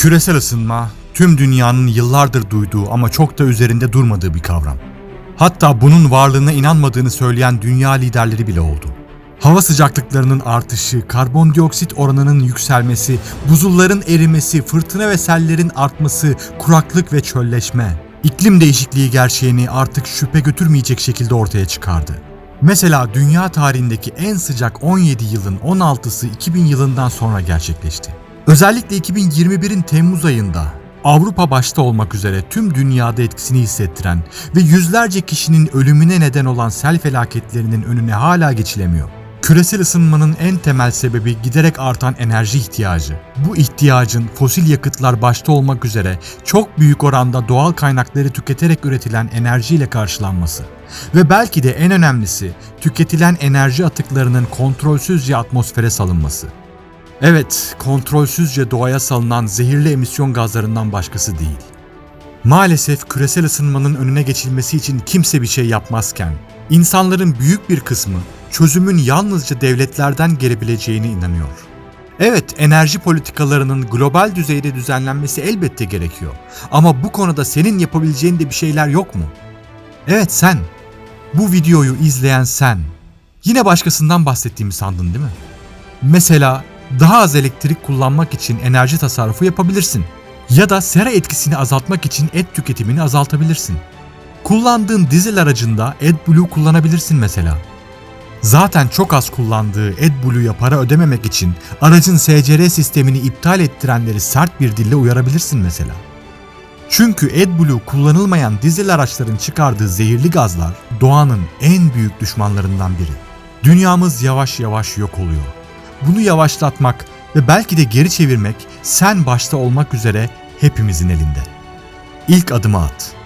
Küresel ısınma tüm dünyanın yıllardır duyduğu ama çok da üzerinde durmadığı bir kavram. Hatta bunun varlığına inanmadığını söyleyen dünya liderleri bile oldu. Hava sıcaklıklarının artışı, karbondioksit oranının yükselmesi, buzulların erimesi, fırtına ve sellerin artması, kuraklık ve çölleşme, iklim değişikliği gerçeğini artık şüphe götürmeyecek şekilde ortaya çıkardı. Mesela dünya tarihindeki en sıcak 17 yılın 16'sı 2000 yılından sonra gerçekleşti. Özellikle 2021'in Temmuz ayında Avrupa başta olmak üzere tüm dünyada etkisini hissettiren ve yüzlerce kişinin ölümüne neden olan sel felaketlerinin önüne hala geçilemiyor. Küresel ısınmanın en temel sebebi giderek artan enerji ihtiyacı. Bu ihtiyacın fosil yakıtlar başta olmak üzere çok büyük oranda doğal kaynakları tüketerek üretilen enerjiyle karşılanması. Ve belki de en önemlisi tüketilen enerji atıklarının kontrolsüzce atmosfere salınması. Evet, kontrolsüzce doğaya salınan zehirli emisyon gazlarından başkası değil. Maalesef küresel ısınmanın önüne geçilmesi için kimse bir şey yapmazken, insanların büyük bir kısmı çözümün yalnızca devletlerden gelebileceğine inanıyor. Evet, enerji politikalarının global düzeyde düzenlenmesi elbette gerekiyor. Ama bu konuda senin yapabileceğin de bir şeyler yok mu? Evet sen. Bu videoyu izleyen sen. Yine başkasından bahsettiğimi sandın değil mi? Mesela daha az elektrik kullanmak için enerji tasarrufu yapabilirsin. Ya da sera etkisini azaltmak için et tüketimini azaltabilirsin. Kullandığın dizel aracında AdBlue kullanabilirsin mesela. Zaten çok az kullandığı AdBlue'ya para ödememek için aracın SCR sistemini iptal ettirenleri sert bir dille uyarabilirsin mesela. Çünkü AdBlue kullanılmayan dizel araçların çıkardığı zehirli gazlar doğanın en büyük düşmanlarından biri. Dünyamız yavaş yavaş yok oluyor. Bunu yavaşlatmak ve belki de geri çevirmek sen başta olmak üzere hepimizin elinde. İlk adımı at.